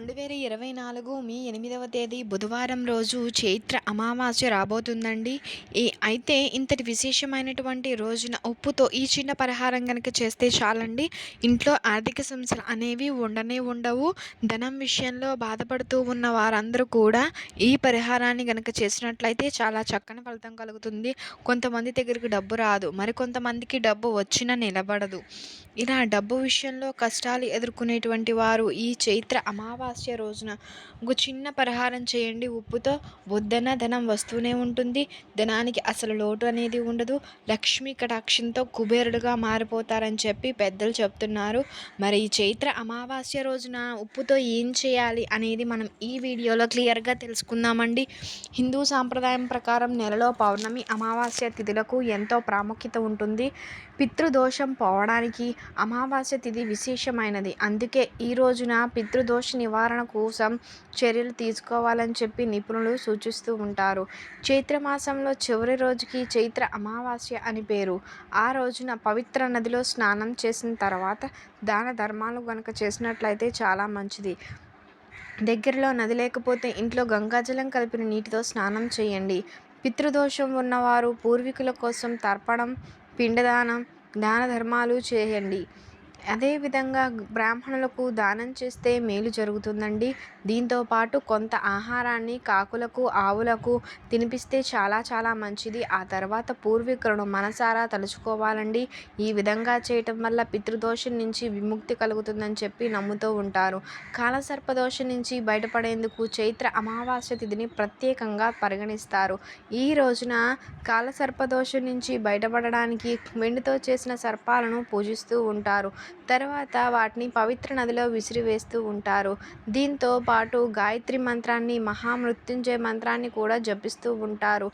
రెండు వేల ఇరవై నాలుగు మీ ఎనిమిదవ తేదీ బుధవారం రోజు చైత్ర అమావాస్య రాబోతుందండి. ఈ అయితే ఇంతటి విశేషమైనటువంటి రోజున ఉప్పుతో ఈ చిన్న పరిహారం కనుక చేస్తే చాలండి. ఇంట్లో ఆర్థిక సమస్యలు అనేవి ఉండనే ఉండవు. ధనం విషయంలో బాధపడుతూ ఉన్న వారందరూ కూడా ఈ పరిహారాన్ని కనుక చేసినట్లయితే చాలా చక్కని ఫలితం కలుగుతుంది. కొంతమంది దగ్గరికి డబ్బు రాదు. మరికొంతమందికి డబ్బు వచ్చినా నిలబడదు. ఇలా డబ్బు విషయంలో కష్టాలు ఎదుర్కొనేటువంటి వారు ఈ చైత్ర అమావాస్య అమావాస్య రోజున. ఒక చిన్న పరిహారం చేయండి. ఉప్పుతో వద్దన ధనం వస్తూనే ఉంటుంది. ధనానికి అసలు లోటు అనేది ఉండదు. లక్ష్మీ కటాక్షంతో కుబేరుడుగా మారిపోతారని చెప్పి పెద్దలు చెప్తున్నారు. మరి ఈ చైత్ర అమావాస్య రోజున ఉప్పుతో ఏం చేయాలి అనేది మనం ఈ వీడియోలో క్లియర్గా తెలుసుకుందామండి. హిందూ సాంప్రదాయం ప్రకారం నెలలో పౌర్ణమి అమావాస్య తిథులకు ఎంతో ప్రాముఖ్యత ఉంటుంది. పితృదోషం పోవడానికి అమావాస్య తిథి విశేషమైనది. అందుకే ఈ రోజున పితృదోష నివారణ నివారణ కోసం చర్యలు తీసుకోవాలని చెప్పి నిపుణులు సూచిస్తూ ఉంటారు. చైత్రమాసంలో చివరి రోజుకి చైత్ర అమావాస్య అని పేరు. ఆ రోజున పవిత్ర నదిలో స్నానం చేసిన తర్వాత దాన ధర్మాలు గనుక చేసినట్లయితే చాలా మంచిది. దగ్గరలో నది లేకపోతే ఇంట్లో గంగాజలం కలిపిన నీటితో స్నానం చేయండి. పితృదోషం ఉన్నవారు పూర్వీకుల కోసం తర్పణం పిండదానం దాన ధర్మాలు చేయండి. అదేవిధంగా బ్రాహ్మణులకు దానం చేస్తే మేలు జరుగుతుందండి. దీంతో పాటు కొంత ఆహారాన్ని కాకులకు ఆవులకు తినిపిస్తే చాలా చాలా మంచిది. ఆ తర్వాత పూర్వీకులను మనసారా తలుచుకోవాలండి. ఈ విధంగా చేయటం వల్ల పితృదోషం నుంచి విముక్తి కలుగుతుందని చెప్పి నమ్ముతూ ఉంటారు. కాలసర్పదోషం నుంచి బయటపడేందుకు చైత్ర అమావాస్య తిథిని ప్రత్యేకంగా పరిగణిస్తారు. ఈ రోజున కాలసర్పదోషం నుంచి బయటపడడానికి వెండితో చేసిన సర్పాలను పూజిస్తూ ఉంటారు. తర్వాత వాటిని పవిత్ర నదిలో విసిరివేస్తూ ఉంటారు. దీంతో పాటు గాయత్రి మంత్రాన్ని మహామృత్యుంజయ మంత్రాన్ని కూడా జపిస్తూ ఉంటారు.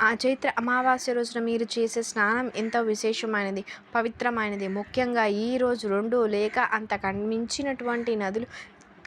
ఆ చైత్ర అమావాస్య రోజున మీరు చేసే స్నానం ఎంతో విశేషమైనది పవిత్రమైనది? ముఖ్యంగా ఈ రోజు రెండు లేక అంత కన్మించినటువంటి నదులు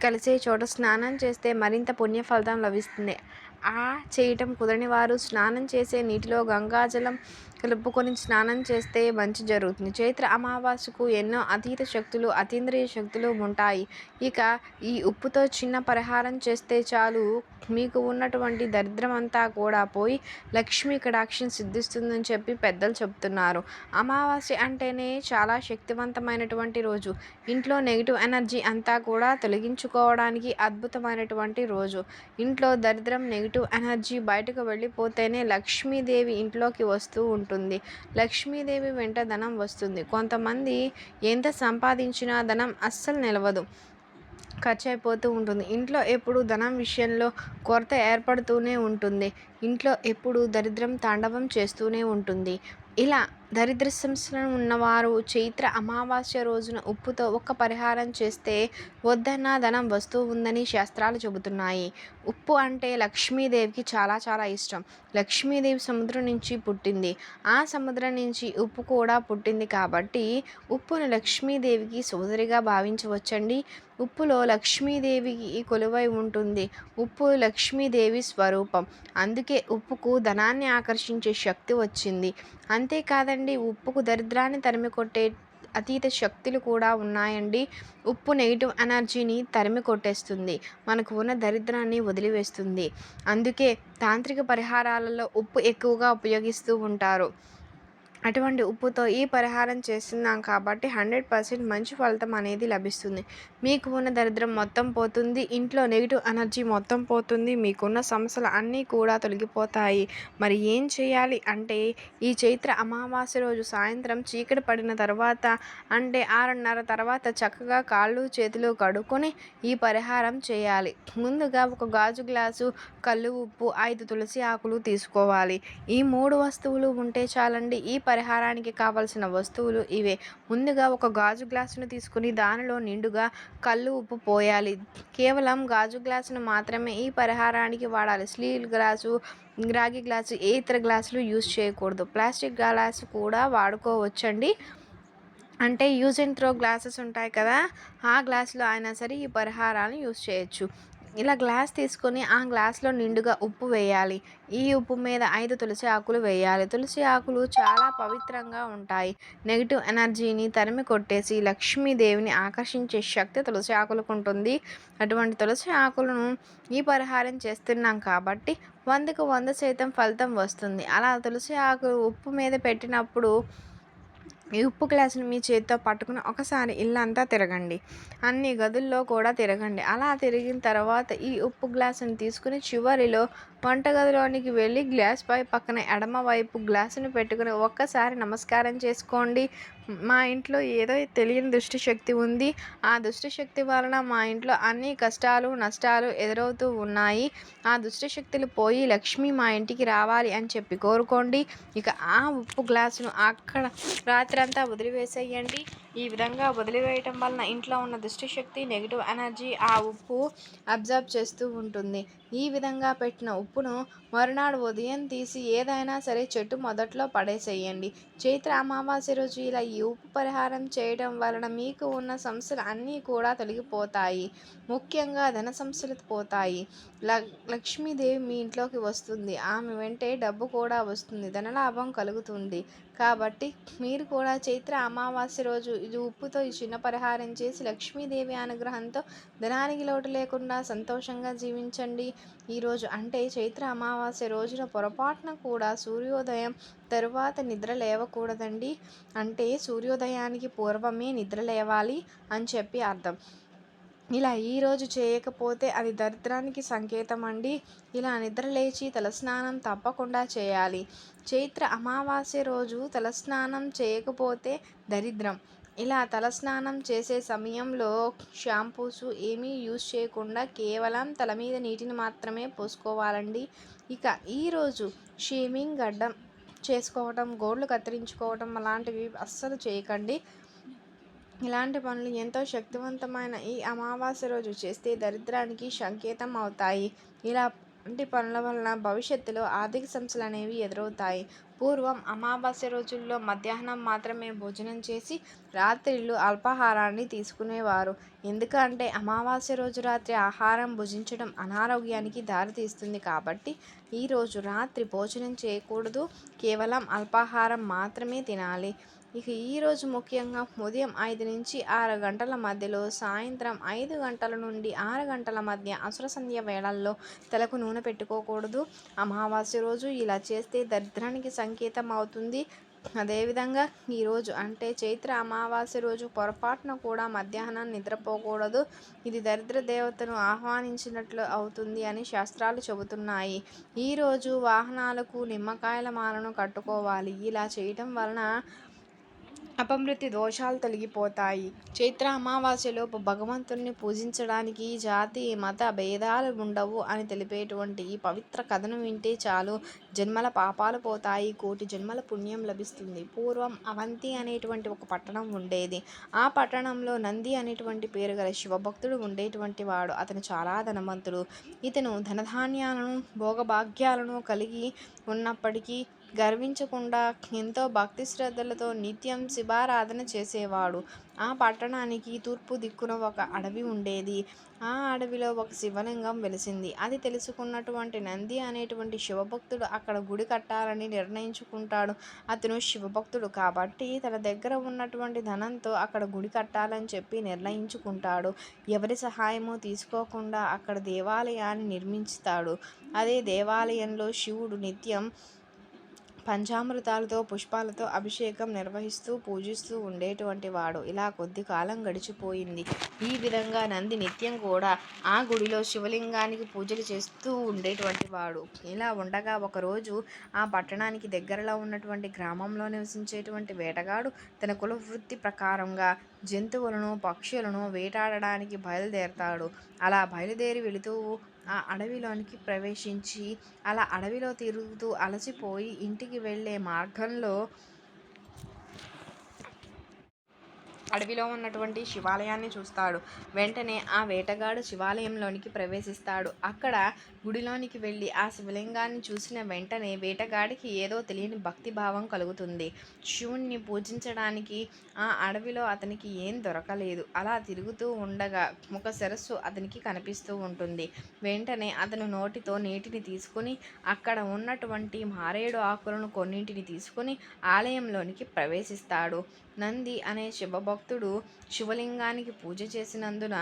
కలిసే చోట స్నానం చేస్తే మరింత పుణ్యఫలితం లభిస్తుంది. ఆ చేయటం కుదరని వారు స్నానం చేసే నీటిలో గంగాజలం కలుపుకొని స్నానం చేస్తే మంచి జరుగుతుంది. చైత్ర అమావాస్యకు ఎన్నో అతీత శక్తులు అతీంద్రియ శక్తులు ఉంటాయి. ఇక ఈ ఉప్పుతో చిన్న పరిహారం చేస్తే చాలు. మీకు ఉన్నటువంటి దరిద్రం అంతా కూడా పోయి లక్ష్మీ కటాక్షం సిద్ధిస్తుందని చెప్పి పెద్దలు చెప్తున్నారు అమావాస్య అంటేనే చాలా శక్తివంతమైనటువంటి రోజు. ఇంట్లో నెగిటివ్ ఎనర్జీ అంతా కూడా తొలగించుకోవడానికి అద్భుతమైనటువంటి రోజు. ఇంట్లో దరిద్రం నెగిటివ్ ఎనర్జీ బయటకు వెళ్ళిపోతేనే లక్ష్మీదేవి ఇంట్లోకి వస్తూ ఉంటుంది. లక్ష్మీదేవి వెంట ధనం వస్తుంది. కొంతమంది ఎంత సంపాదించినా ధనం అస్సలు నిలవదు. ఖర్చు అయిపోతూ ఉంటుంది. ఇంట్లో ఎప్పుడు ధనం విషయంలో కొరత ఏర్పడుతూనే ఉంటుంది. ఇంట్లో ఎప్పుడు దరిద్రం తాండవం చేస్తూనే ఉంటుంది. ఇలా దరిద్ర సంస్థలను ఉన్నవారు చైత్ర అమావాస్య రోజున ఉప్పుతో ఒక్క పరిహారం చేస్తే వద్దన్న ధనం వస్తూ ఉందని శాస్త్రాలు చెబుతున్నాయి. ఉప్పు అంటే లక్ష్మీదేవికి చాలా చాలా ఇష్టం. లక్ష్మీదేవి సముద్రం నుంచి పుట్టింది. ఆ సముద్రం నుంచి ఉప్పు కూడా పుట్టింది కాబట్టి ఉప్పును లక్ష్మీదేవికి సోదరిగా భావించవచ్చండి. ఉప్పులో లక్ష్మీదేవికి కొలువై ఉంటుంది. ఉప్పు లక్ష్మీదేవి స్వరూపం. అందుకే ఉప్పుకు ధనాన్ని ఆకర్షించే శక్తి వచ్చింది. అంతేకాదండి ఉప్పుకు దరిద్రాన్ని తరిమి కొట్టే అతీత శక్తులు కూడా ఉన్నాయండి. ఉప్పు నెగిటివ్ ఎనర్జీని తరిమి కొట్టేస్తుంది మనకు ఉన్న దరిద్రాన్ని వదిలివేస్తుంది. అందుకే తాంత్రిక పరిహారాలలో ఉప్పు ఎక్కువగా ఉపయోగిస్తూ ఉంటారు. అటువంటి ఉప్పుతో ఈ పరిహారం చేస్తున్నాం కాబట్టి హండ్రెడ్ పర్సెంట్ మంచి ఫలితం అనేది లభిస్తుంది. మీకు ఉన్న దరిద్రం మొత్తం పోతుంది ఇంట్లో నెగిటివ్ ఎనర్జీ మొత్తం పోతుంది మీకున్న సమస్యలు అన్నీ కూడా తొలగిపోతాయి. మరి ఏం చేయాలి అంటే ఈ చైత్ర అమావాస్య రోజు సాయంత్రం చీకటి పడిన తర్వాత అంటే ఆరున్నర తర్వాత చక్కగా కాళ్ళు చేతులు కడుక్కొని ఈ పరిహారం చేయాలి. ముందుగా ఒక గాజు గ్లాసు కళ్ళు ఉప్పు ఐదు తులసి ఆకులు తీసుకోవాలి. ఈ మూడు వస్తువులు ఉంటే చాలండి ఈ పరిహారానికి కావలసిన వస్తువులు ఇవే. ముందుగా ఒక గాజు గ్లాసును తీసుకుని దానిలో నిండుగా కళ్ళు ఉప్పు పోయాలి. కేవలం గాజు గ్లాసును మాత్రమే ఈ పరిహారానికి వాడాలి. స్టీల్ గ్లాసు రాగి గ్లాసు ఏ ఇతర గ్లాసులు యూజ్ చేయకూడదు. ప్లాస్టిక్ గ్లాసు కూడా వాడుకోవచ్చండి. అంటే యూజ్ అండ్ త్రో గ్లాసెస్ ఉంటాయి కదా ఆ గ్లాసులో అయినా సరే ఈ పరిహారాలను యూజ్ చేయొచ్చు. ఇలా గ్లాస్ తీసుకొని ఆ గ్లాస్లో నిండుగా ఉప్పు వేయాలి. ఈ ఉప్పు మీద ఐదు తులసి ఆకులు వేయాలి. తులసి ఆకులు చాలా పవిత్రంగా ఉంటాయి. నెగిటివ్ ఎనర్జీని తరిమి కొట్టేసి లక్ష్మీదేవిని ఆకర్షించే శక్తి తులసి ఆకులకు ఉంటుంది. అటువంటి తులసి ఆకులను ఈ పరిహారం చేస్తున్నాం కాబట్టి వందకు వంద శాతం ఫలితం వస్తుంది. అలా తులసి ఆకు ఉప్పు మీద పెట్టినప్పుడు ఈ ఉప్పు గ్లాసుని మీ చేతితో పట్టుకుని ఒకసారి ఇల్లంతా తిరగండి. అన్ని గదుల్లో కూడా తిరగండి. అలా తిరిగిన తర్వాత ఈ ఉప్పు గ్లాసుని తీసుకుని చివరిలో వంటగదిలోనికి వెళ్ళి గ్లాస్ పై పక్కన ఎడమ వైపు గ్లాసుని పెట్టుకుని ఒక్కసారి నమస్కారం చేసుకోండి. మా ఇంట్లో ఏదో తెలియని దుష్టి శక్తి ఉంది. ఆ దుష్టి శక్తి వలన మా ఇంట్లో అన్ని కష్టాలు నష్టాలు ఎదురవుతూ ఉన్నాయి. ఆ దుష్టి శక్తులు పోయి లక్ష్మి మా ఇంటికి రావాలి అని చెప్పి కోరుకోండి. ఇక ఆ ఉప్పు గ్లాసును అక్కడ రాత్రంతా వదిలివేసేయండి. ఈ విధంగా వదిలివేయటం వలన ఇంట్లో ఉన్న దుష్టి శక్తి నెగిటివ్ ఎనర్జీ ఆ ఉప్పు అబ్జర్వ్ చేస్తూ ఉంటుంది. ఈ విధంగా పెట్టిన ఉప్పును మరునాడు ఉదయం తీసి ఏదైనా సరే చెట్టు మొదట్లో పడేసేయండి. చైత్ర అమావాస్య రోజు ఇలా ఈ ఉప్పు పరిహారం చేయడం వలన మీకు ఉన్న సమస్యలు అన్నీ కూడా తొలగిపోతాయి. ముఖ్యంగా ధన సమస్యలు పోతాయి. ల లక్ష్మీదేవి మీ ఇంట్లోకి వస్తుంది. ఆమె వెంటే డబ్బు కూడా వస్తుంది. ధనలాభం కలుగుతుంది. కాబట్టి మీరు కూడా చైత్ర అమావాస్య రోజు ఇది ఉప్పుతో ఈ చిన్న పరిహారం చేసి లక్ష్మీదేవి అనుగ్రహంతో ధనానికి లోటు లేకుండా సంతోషంగా జీవించండి. ఈరోజు అంటే చైత్ర అమావాస్య రోజున పొరపాటున కూడా సూర్యోదయం తరువాత నిద్ర లేవకూడదండి. అంటే సూర్యోదయానికి పూర్వమే నిద్ర లేవాలి అని చెప్పి అర్థం. ఇలా ఈరోజు చేయకపోతే అది దరిద్రానికి సంకేతం అండి ఇలా నిద్ర లేచి తలస్నానం తప్పకుండా చేయాలి. చైత్ర అమావాస్య రోజు తలస్నానం చేయకపోతే దరిద్రం. ఇలా తలస్నానం చేసే సమయంలో షాంపూస్ ఏమీ యూజ్ చేయకుండా కేవలం తల మీద నీటిని మాత్రమే పోసుకోవాలండి. ఇక ఈరోజు షేమింగ్ గడ్డం చేసుకోవటం గోళ్ళు కత్తిరించుకోవటం అలాంటివి అస్సలు చేయకండి. ఇలాంటి పనులు ఎంతో శక్తివంతమైన ఈ అమావాస్య రోజు చేస్తే దరిద్రానికి సంకేతం అవుతాయి. ఇలా వంటి పనుల వలన భవిష్యత్తులో ఆర్థిక సమస్యలు అనేవి ఎదురవుతాయి. పూర్వం అమావాస్య రోజుల్లో మధ్యాహ్నం మాత్రమే భోజనం చేసి రాత్రిళ్ళు అల్పాహారాన్ని తీసుకునేవారు. ఎందుకంటే అమావాస్య రోజు రాత్రి ఆహారం భుజించడం అనారోగ్యానికి దారితీస్తుంది కాబట్టి ఈరోజు రాత్రి భోజనం చేయకూడదు. కేవలం అల్పాహారం మాత్రమే తినాలి. ఇక ఈరోజు ముఖ్యంగా ఉదయం ఐదు నుంచి ఆరు గంటల మధ్యలో సాయంత్రం ఐదు గంటల నుండి ఆరు గంటల మధ్య అసుర సంధ్య వేళల్లో తలకు నూనె పెట్టుకోకూడదు. అమావాస్య రోజు ఇలా చేస్తే దరిద్రానికి సంకేతం అవుతుంది. అదేవిధంగా ఈరోజు అంటే చైత్ర అమావాస్య రోజు పొరపాటున కూడా మధ్యాహ్నం నిద్రపోకూడదు. ఇది దరిద్ర దేవతను ఆహ్వానించినట్లు అవుతుంది అని శాస్త్రాలు చెబుతున్నాయి. ఈరోజు వాహనాలకు నిమ్మకాయల మాలను కట్టుకోవాలి. ఇలా చేయటం వలన అపమృతి దోషాలు తొలగిపోతాయి. చైత్ర అమావాస్యలోపు భగవంతుణ్ణి పూజించడానికి జాతి మత భేదాలు ఉండవు అని తెలిపేటువంటి ఈ పవిత్ర కథను వింటే చాలు. జన్మల పాపాలు పోతాయి కోటి జన్మల పుణ్యం లభిస్తుంది. పూర్వం అవంతి అనేటువంటి ఒక పట్టణం ఉండేది. ఆ పట్టణంలో నంది అనేటువంటి పేరు గల శివభక్తుడు ఉండేటువంటి వాడు. అతను చాలా ధనవంతుడు. ఇతను ధనధాన్యాలను భోగభాగ్యాలను కలిగి ఉన్నప్పటికీ గర్వించకుండా ఎంతో భక్తి శ్రద్ధలతో నిత్యం శివారాధన చేసేవాడు. ఆ పట్టణానికి తూర్పు దిక్కున ఒక అడవి ఉండేది. ఆ అడవిలో ఒక శివలింగం వెలిసింది. అది తెలుసుకున్నటువంటి నంది అనేటువంటి శివభక్తుడు అక్కడ గుడి కట్టాలని నిర్ణయించుకుంటాడు. అతను శివభక్తుడు కాబట్టి తన దగ్గర ఉన్నటువంటి ధనంతో అక్కడ గుడి కట్టాలని చెప్పి నిర్ణయించుకుంటాడు. ఎవరి సహాయమో తీసుకోకుండా అక్కడ దేవాలయాన్ని నిర్మించుతాడు. అదే దేవాలయంలో శివుడు నిత్యం పంచామృతాలతో పుష్పాలతో అభిషేకం నిర్వహిస్తూ పూజిస్తూ ఉండేటువంటి వాడు. ఇలా కొద్ది కాలం గడిచిపోయింది. ఈ విధంగా నంది నిత్యం కూడా ఆ గుడిలో శివలింగానికి పూజలు చేస్తూ ఉండేటువంటి వాడు. ఇలా ఉండగా ఒకరోజు ఆ పట్టణానికి దగ్గరలో ఉన్నటువంటి గ్రామంలో నివసించేటువంటి వేటగాడు తన కుల వృత్తి ప్రకారంగా జంతువులను పక్షులను వేటాడడానికి బయలుదేరతాడు. అలా బయలుదేరి వెళుతూ ఆ అడవిలోనికి ప్రవేశించి అలా అడవిలో తిరుగుతూ అలసిపోయి ఇంటికి వెళ్ళే మార్గంలో అడవిలో ఉన్నటువంటి శివాలయాన్ని చూస్తాడు. వెంటనే ఆ వేటగాడు శివాలయంలోనికి ప్రవేశిస్తాడు. అక్కడ గుడిలోనికి వెళ్ళి ఆ శివలింగాన్ని చూసిన వెంటనే వేటగాడికి ఏదో తెలియని భక్తి భావం కలుగుతుంది. శివుణ్ణి పూజించడానికి ఆ అడవిలో అతనికి ఏం దొరకలేదు. అలా తిరుగుతూ ఉండగా ఒక సరస్సు అతనికి కనిపిస్తూ ఉంటుంది. వెంటనే అతను నోటితో నీటిని తీసుకుని అక్కడ ఉన్నటువంటి మారేడు ఆకులను కొన్నింటిని తీసుకుని ఆలయంలోనికి ప్రవేశిస్తాడు. నంది అనే శివభక్తుడు శివలింగానికి పూజ చేసినందున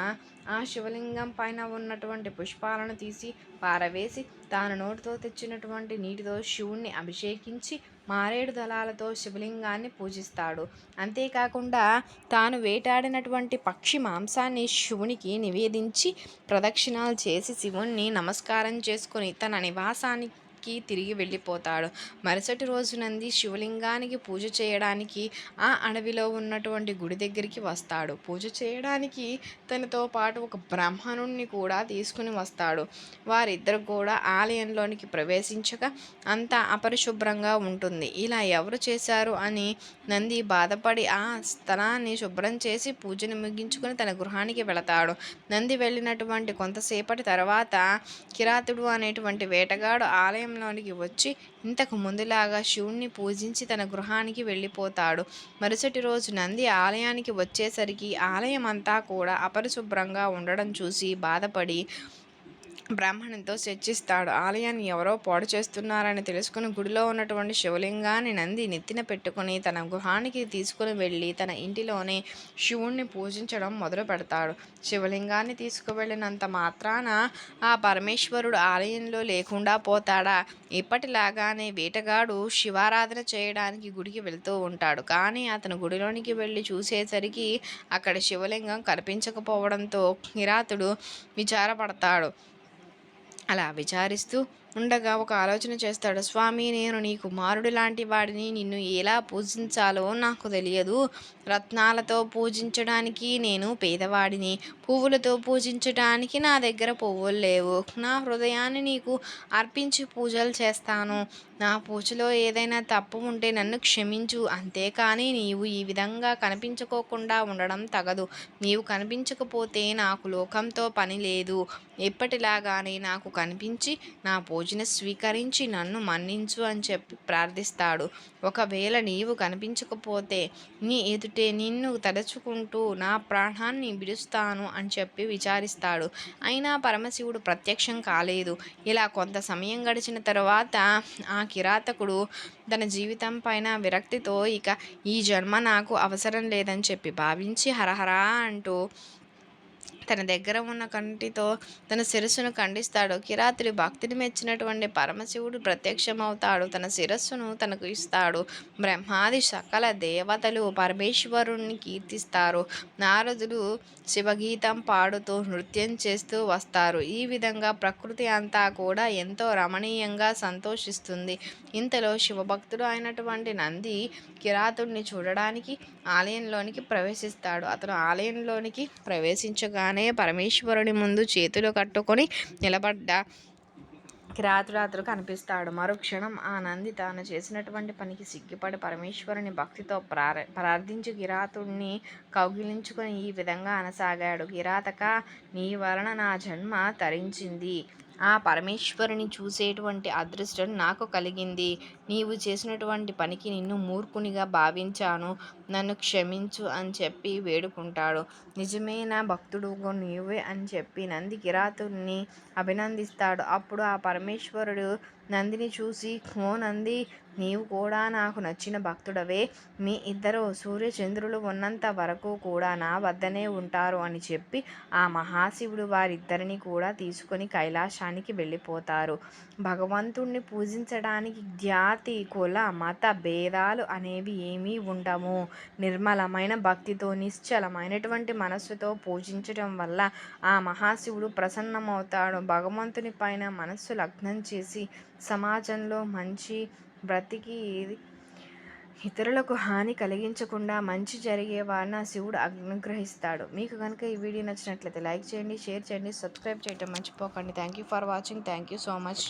ఆ శివలింగం పైన ఉన్నటువంటి పుష్పాలను తీసి పారవేసి తాను నోటితో తెచ్చినటువంటి నీటితో శివుణ్ణి అభిషేకించి మారేడు దళాలతో శివలింగాన్ని పూజిస్తాడు. అంతేకాకుండా తాను వేటాడినటువంటి పక్షి మాంసాన్ని శివునికి నివేదించి ప్రదక్షిణాలు చేసి శివుణ్ణి నమస్కారం చేసుకొని తన నివాసానికి కి తిరిగి వెళ్ళిపోతాడు. మరుసటి రోజు నంది శివలింగానికి పూజ చేయడానికి ఆ అడవిలో ఉన్నటువంటి గుడి దగ్గరికి వస్తాడు. పూజ చేయడానికి తనతో పాటు ఒక బ్రాహ్మణుణ్ణి కూడా తీసుకుని వస్తాడు. వారిద్దరు కూడా ఆలయంలోనికి ప్రవేశించగా అంతా అపరిశుభ్రంగా ఉంటుంది. ఇలా ఎవరు చేశారు అని నంది బాధపడి ఆ స్థలాన్ని శుభ్రం చేసి పూజను ముగించుకుని తన గృహానికి వెళతాడు. నంది వెళ్ళినటువంటి కొంతసేపటి తర్వాత కిరాతుడు అనేటువంటి వేటగాడు ఆలయం ఆలయంలోనికి వచ్చి ఇంతకు ముందులాగా శివుణ్ణి పూజించి తన గృహానికి వెళ్ళిపోతాడు. మరుసటి రోజు నంది ఆలయానికి వచ్చేసరికి ఆలయం అంతా కూడా అపరిశుభ్రంగా ఉండడం చూసి బాధపడి బ్రాహ్మణునితో చర్చిస్తాడు. ఆలయాన్ని ఎవరో పాడు చేస్తున్నారని తెలుసుకుని గుడిలో ఉన్నటువంటి శివలింగాన్ని నంది నెత్తిన పెట్టుకుని తన గృహానికి తీసుకుని వెళ్ళి తన ఇంటిలోనే శివుణ్ణి పూజించడం మొదలు పెడతాడు. శివలింగాన్ని తీసుకువెళ్ళినంత మాత్రాన ఆ పరమేశ్వరుడు ఆలయంలో లేకుండా పోతాడా? ఇప్పటిలాగానే వేటగాడు శివారాధన చేయడానికి గుడికి వెళ్తూ ఉంటాడు. కానీ అతను గుడిలోనికి వెళ్ళి చూసేసరికి అక్కడ శివలింగం కనిపించకపోవడంతో కిరాతుడు విచారపడతాడు. అలా విచారిస్తూ ఉండగా ఒక ఆలోచన చేస్తాడు. స్వామి నేను నీ కుమారుడు లాంటి వాడిని నిన్ను ఎలా పూజించాలో నాకు తెలియదు. రత్నాలతో పూజించడానికి నేను పేదవాడిని. పువ్వులతో పూజించడానికి నా దగ్గర పువ్వులు లేవు. నా హృదయాన్ని నీకు అర్పించి పూజలు చేస్తాను. నా పూజలో ఏదైనా తప్పు ఉంటే నన్ను క్షమించు. అంతేకాని నీవు ఈ విధంగా కనిపించుకోకుండా ఉండడం తగదు. నీవు కనిపించకపోతే నాకు లోకంతో పని లేదు. ఎప్పటిలాగానే నాకు కనిపించి నా పూజను స్వీకరించి నన్ను మన్నించు అని చెప్పి ప్రార్థిస్తాడు. ఒకవేళ నీవు కనిపించకపోతే నీ ఎదుటే నిన్ను తలుచుకుంటూ నా ప్రాణాన్ని విడుస్తాను అని చెప్పి విచారిస్తాడు. అయినా పరమశివుడు ప్రత్యక్షం కాలేదు. ఇలా కొంత సమయం గడిచిన తర్వాత ఆ కిరాతకుడు తన జీవితం పైన విరక్తితో ఇక ఈ జన్మ నాకు అవసరం లేదని చెప్పి భావించి హరహరా అంటూ తన దగ్గర ఉన్న కంటితో తన శిరస్సును ఖండిస్తాడు. కిరాతుడి భక్తిని మెచ్చినటువంటి పరమశివుడు ప్రత్యక్షమవుతాడు. తన శిరస్సును తనకు ఇస్తాడు. బ్రహ్మాది సకల దేవతలు పరమేశ్వరుణ్ణి కీర్తిస్తారు. నారదుడు శివగీతం పాడుతూ నృత్యం చేస్తూ వస్తారు. ఈ విధంగా ప్రకృతి అంతా కూడా ఎంతో రమణీయంగా సంతోషిస్తుంది. ఇంతలో శివభక్తుడు అయినటువంటి నంది కిరాతుడిని చూడడానికి ఆలయంలోనికి ప్రవేశిస్తాడు. అతను ఆలయంలోనికి ప్రవేశించగానే వెంటనే పరమేశ్వరుని ముందు చేతులు కట్టుకొని నిలబడ్డ కిరాతురాతుడు కనిపిస్తాడు. మరుక్షణం ఆ నంది తాను చేసినటువంటి పనికి సిగ్గుపడి పరమేశ్వరుని భక్తితో ప్రార ప్రార్థించి కిరాతుడిని కౌగిలించుకొని ఈ విధంగా అనసాగాడు. కిరాతక నీ వలన నా జన్మ తరించింది. ఆ పరమేశ్వరుని చూసేటువంటి అదృష్టం నాకు కలిగింది. నీవు చేసినటువంటి పనికి నిన్ను మూర్ఖునిగా భావించాను. నన్ను క్షమించు అని చెప్పి వేడుకుంటాడు. నిజమైన భక్తుడు నీవే అని చెప్పి నంది కిరాతుని అభినందిస్తాడు. అప్పుడు ఆ పరమేశ్వరుడు నందిని చూసి ఓ నంది నీవు కూడా నాకు నచ్చిన భక్తుడవే. మీ ఇద్దరు సూర్యచంద్రులు ఉన్నంత వరకు కూడా నా వద్దనే ఉంటారు అని చెప్పి ఆ మహాశివుడు వారిద్దరిని కూడా తీసుకొని కైలాసానికి వెళ్ళిపోతారు. భగవంతుణ్ణి పూజించడానికి జాతి కుల మత భేదాలు అనేవి ఏమీ ఉండము నిర్మలమైన భక్తితో నిశ్చలమైనటువంటి మనస్సుతో పూజించడం వల్ల ఆ మహాశివుడు ప్రసన్నమవుతాడు. భగవంతుని పైన మనస్సు లగ్నం చేసి సమాజంలో మంచి బ్రతికి ఇతరులకు హాని కలిగించకుండా మంచి జరిగే వారిని శివుడు అనుగ్రహిస్తాడు మీకు కనుక ఈ వీడియో నచ్చినట్లయితే లైక్ చేయండి షేర్ చేయండి సబ్స్క్రైబ్ చేయడం మర్చిపోకండి. Thank you for watching thank you so much